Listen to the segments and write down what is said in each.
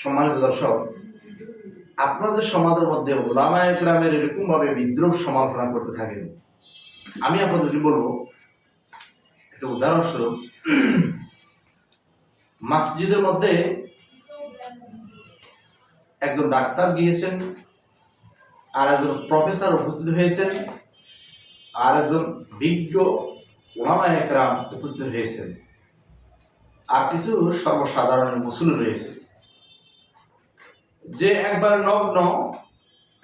সম্মানিত দর্শক, আপনারা যে সমাজের মধ্যে ওলামায় গ্রামের এরকমভাবে বিদ্রোহ সমালোচনা করতে থাকেন, আমি আপনাদেরকে বলব, একটা উদাহরণস্বরূপ, মসজিদের মধ্যে একজন ডাক্তার গিয়েছেন আর একজন প্রফেসর উপস্থিত হয়েছেন আর একজন বিজ্ঞ ওলামায় একরাম উপস্থিত হয়েছেন। আর কিছু সর্বসাধারণের মুসুল রয়েছে। যে একবার নগ্ন,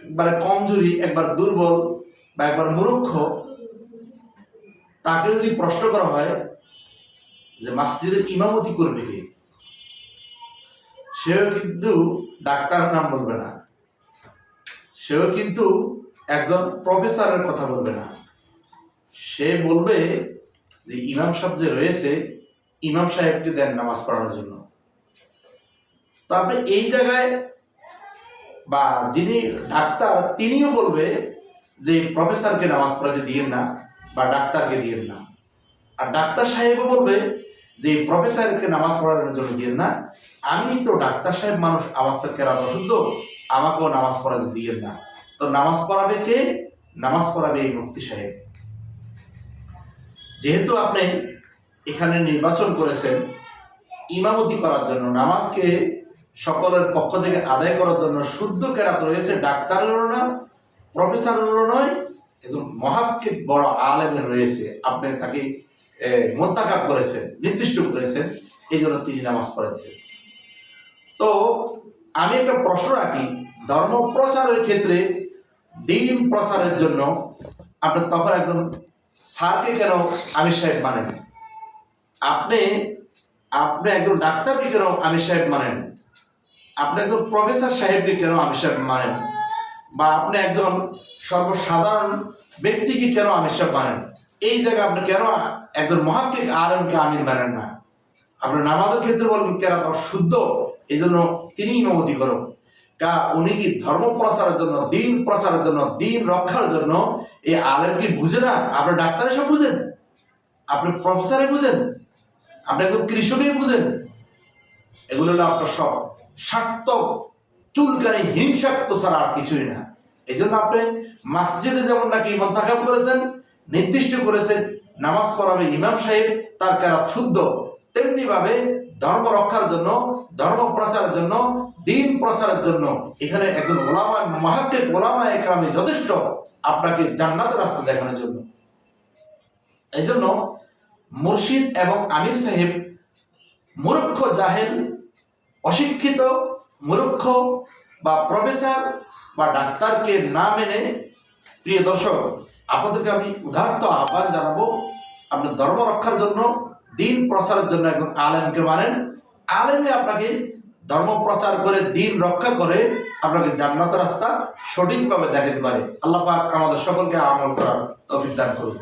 একবার কমজোরি, একবার দুর্বল বা একবার মূর্খ, তাকে যদি প্রশ্ন করা হয় যে মসজিদের ইমামতি করবে কে? সেও কিন্তু ডাক্তার নাম বলবে না। সেও কিন্তু একজন প্রফেসরের কথা বলবে না। সে বলবে যে ইমাম সাহেব যে রয়েছে, ইমাম সাহেবকে দেন নামাজ পড়ানোর জন্য। তো আপনি এই জায়গায় বা যিনি ডাক্তার, তিনিও বলবে যে প্রফেসরকে নামাজ পড়াতে দিয়েন না বা ডাক্তারকে দিয়েন না। আর ডাক্তার সাহেবও বলবে যে প্রফেসরকে নামাজ পড়ানোর জন্য দিয়েন না। আমি তো ডাক্তার সাহেব মানুষ, আমার তো কেরাত অশুদ্ধ, আমাকেও নামাজ পড়াতে দিয়েন না। তো নামাজ পড়াবে কে? নামাজ পড়াবে এই মুক্তি সাহেব। যেহেতু আপনি এখানে নির্বাচন করেছেন, ইমামতি করার জন্য নামাজকে সকলের পক্ষ থেকে আদায় করার জন্য শুদ্ধ কেরাত রয়েছে, ডাক্তারেরও না প্রফেসরেরও নয়, একজন মহাক্ষিক বড় আলেমের রয়েছে। আপনি তাকে মোত্তাকাব করেছেন, নির্দিষ্ট করেছেন, এই জন্য তিনি নামাজ পড়েছেন। তো আমি একটা প্রশ্ন রাখি, ধর্ম প্রচারের ক্ষেত্রে, দিন প্রচারের জন্য আপনি তখন একজন স্যারকে কেন আমির সাহেব মানেন? আপনি আপনি একজন ডাক্তারকে কেন আমির সাহেব মানেন? আপনি একজন প্রফেসর সাহেবকে কেন আমির মানেন? বা আপনি একজন সর্বসাধারণ ব্যক্তিকে কেন সাহেব মানেন? এই জায়গায় আপনি কেন একজন মহাক্ষিক আলমকে আমির মানেন না? আপনি নামাজের ক্ষেত্রে বলবেন কেন তার শুদ্ধ? এই জন্য তিনি ইমামতি করুন কা, উনি কি ধর্ম প্রচারের জন্য, দিন প্রচারের জন্য, দিন রক্ষার জন্য এই আলেম কি বুঝে না? আপনি ডাক্তার সব বুঝেন? আপনি প্রফেসরে বুঝেন? আপনি একজন কৃষকই বুঝেন? এগুলো হলো আপনার সব স্বার্থ চুলকানি হিংসাত্ম ছাড়া আর কিছুই না। এই জন্য আপনি মসজিদে যেমন নাকি মন্তাকাব করেছেন, নির্দিষ্ট করেছেন, নামাজ পড়াবে ইমাম সাহেব, তার কারা শুদ্ধ তেমনি ভাবে ধর্ম রক্ষার জন্য, ধর্ম প্রচারের জন্য, দিন প্রচারের জন্য এখানে একজন ওলামা মাহাত্মের ওলামা একরামে যথেষ্ট আপনাকে জান্নাতের রাস্তা দেখানোর জন্য। এই জন্য মুর্শিদ এবং আমির সাহেব মূর্খ জাহেল অশিক্ষিত, মূর্খ বা প্রফেসর বা ডাক্তারকে না মেনে, প্রিয় দর্শক, আপনাদেরকে আমি উদাহরণ আহ্বান জানাব, আপনার ধর্ম রক্ষার জন্য, দিন প্রচারের জন্য একজন আলেমকে মানেন। আলেমে আপনাকে ধর্ম প্রচার করে, দিন রক্ষা করে আপনাকে জান্নাতের রাস্তা সঠিকভাবে দেখাতে পারে। আল্লাহ পাক আমাদের সকলকে আমল করার তফিক দান করুন।